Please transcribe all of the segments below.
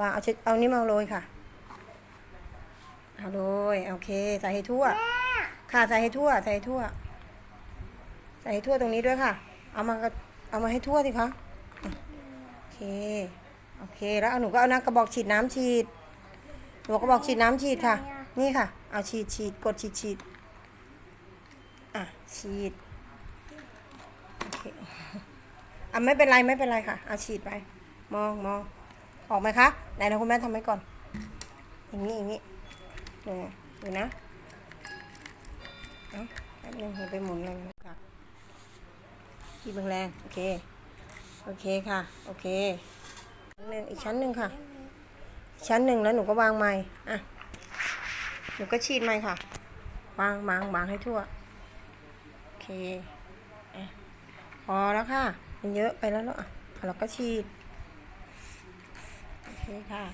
วางเอาเช็ดเอานี่มาโรยค่ะ เอาโรยโอเค ใส่ให้ทั่ว ค่ะใส่ให้ทั่ว ใส่ให้ทั่ว ใส่ให้ทั่วตรงนี้ด้วยค่ะ เอามาเอามาให้ทั่วสิคะโอเคโอเค แล้วหนูก็เอาน้ำกระบอกฉีดน้ำฉีดหนูก็บอกฉีดน้ำฉีดค่ะ นี่ค่ะ เอาฉีดฉีดกดฉีดฉีดอะฉีดโอเคอะไม่เป็นไรไม่เป็นไรค่ะ เอาฉีดไป มองมอง ออกไหมคะไหนนะคุณแม่ทำไว้ก่อนอย่างนี้อย่างนี้เนี่ดูนะเอาแป๊บนึงอย่าไปหมุนแรงค่ะทีบแรงโอเคโอเคค่ะโอเคหนึ่งอีกชั้นหนึ่งค่ะ ชั้นหนึ่งแล้วหนูก็วางไม้อะหนูก็ฉีดไม้ค่ะวางวางวางให้ทั่วโอเคอะพอแล้วค่ะ มันเยอะไปแล้วเนาะอะเราก็ฉีด โอเคค่ะ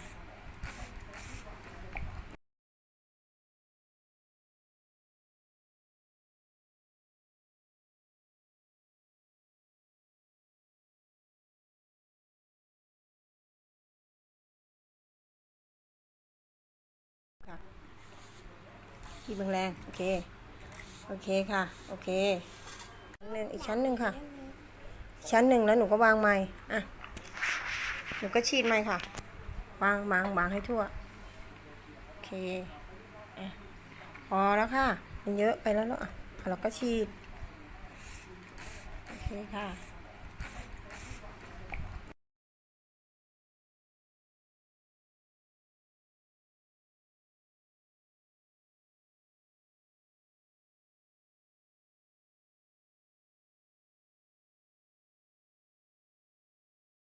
ค่ะทีบแรงโอเค โอเคค่ะ โอเคชั้นหนึ่งอีกชั้นหนึ่งค่ะ ชั้นหนึ่งแล้วหนูก็วางไม้อะ หนูก็ฉีดไม้ค่ะ วางวางวางให้ทั่ว โอเคอพอแล้วค่ะ มันเยอะไปแล้วเนาะอะเราก็ฉีด โอเคค่ะ